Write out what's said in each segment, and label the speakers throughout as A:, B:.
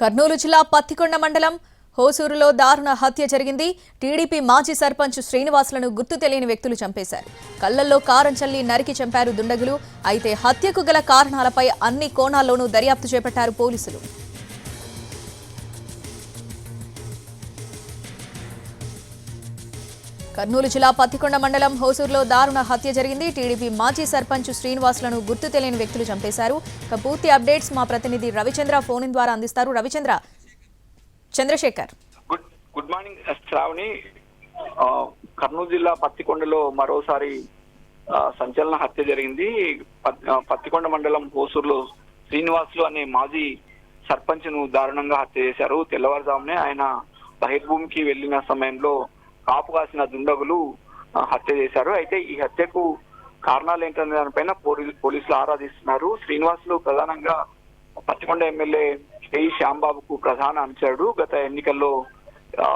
A: కర్నూలు జిల్లా పత్తికొండ మండలం హోసూరులో దారుణ హత్య జరిగింది. టీడీపీ మాజీ సర్పంచ్ శ్రీనివాసులను గుర్తు తెలియని వ్యక్తులు చంపేశారు. కళ్ళల్లో కారం చల్లి నరికి చంపారు దుండగులు. అయితే హత్యకు గల కారణాలపై అన్ని కోణాల్లోనూ దర్యాప్తు చేపట్టారు పోలీసులు. కర్నూలు జిల్లా పత్తికొండ మండలం హోసూరులో దారుణ హత్య జరిగింది. టీడీపీ మాజీ సర్పంచ్ శ్రీనివాసులను గుర్తు తెలియని వ్యక్తులు చంపేశారు. ఇక పూర్తి అప్డేట్స్ మా ప్రతినిధి రవిచంద్ర ఫోన్ ద్వారా అందిస్తారు. Ravichandra Chandrashekhar.
B: Good good morning Shravani. Kurnool జిల్లా పత్తికొండలో మరోసారి సంచలన హత్య జరిగింది. పత్- పత్తికొండ మండలం హోసూరులో శ్రీనివాసులు అనే మాజీ సర్పంచ్ను దారుణంగా హత్య చేశారు. తెల్లవారుజామునే ఆయన బహిర్భూమికి వెళ్ళిన సమయంలో కాపు కాసిన దుండగులు హత్య చేశారు. అయితే ఈ హత్యకు కారణాలు ఏంటనే దానిపైన పోలీసులు ఆరాధిస్తున్నారు శ్రీనివాసులు ప్రధానంగా పచ్చకొండ ఎమ్మెల్యే ఏ శ్యాంబాబుకు ప్రధాన అనుచరుడు గత ఎన్నికల్లో ఆ,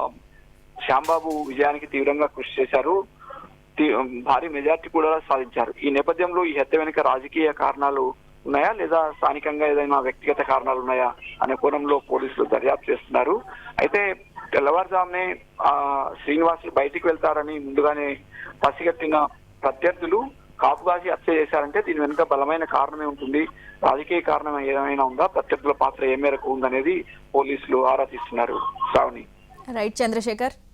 B: శ్యాంబాబు విజయానికి తీవ్రంగా కృషి చేశారు. భారీ మెజార్టీ కూడా సాధించారు. ఈ నేపథ్యంలో ఈ హత్య వెనుక రాజకీయ కారణాలు ఉన్నాయా? లేదా స్థానికంగా ఏదైనా వ్యక్తిగత కారణాలు ఉన్నాయా? అనే కోణంలో పోలీసులు దర్యాప్తు చేస్తున్నారు. అయితే తెల్లవారుజామునే ఆ శ్రీనివాసులు బయటికి వెళ్తారని ముందుగానే పసిగట్టిన ప్రత్యర్థులు కాపుగాసి హత్య చేశారంటే దీని వెనుక బలమైన కారణమే ఉంటుంది. రాజకీయ కారణం ఏమైనా ఉందా? ప్రత్యర్థుల పాత్ర ఏ మేరకు ఉందనేది పోలీసులు ఆరా తీస్తున్నారు. శ్రావణి.
A: రైట్ చంద్రశేఖర్.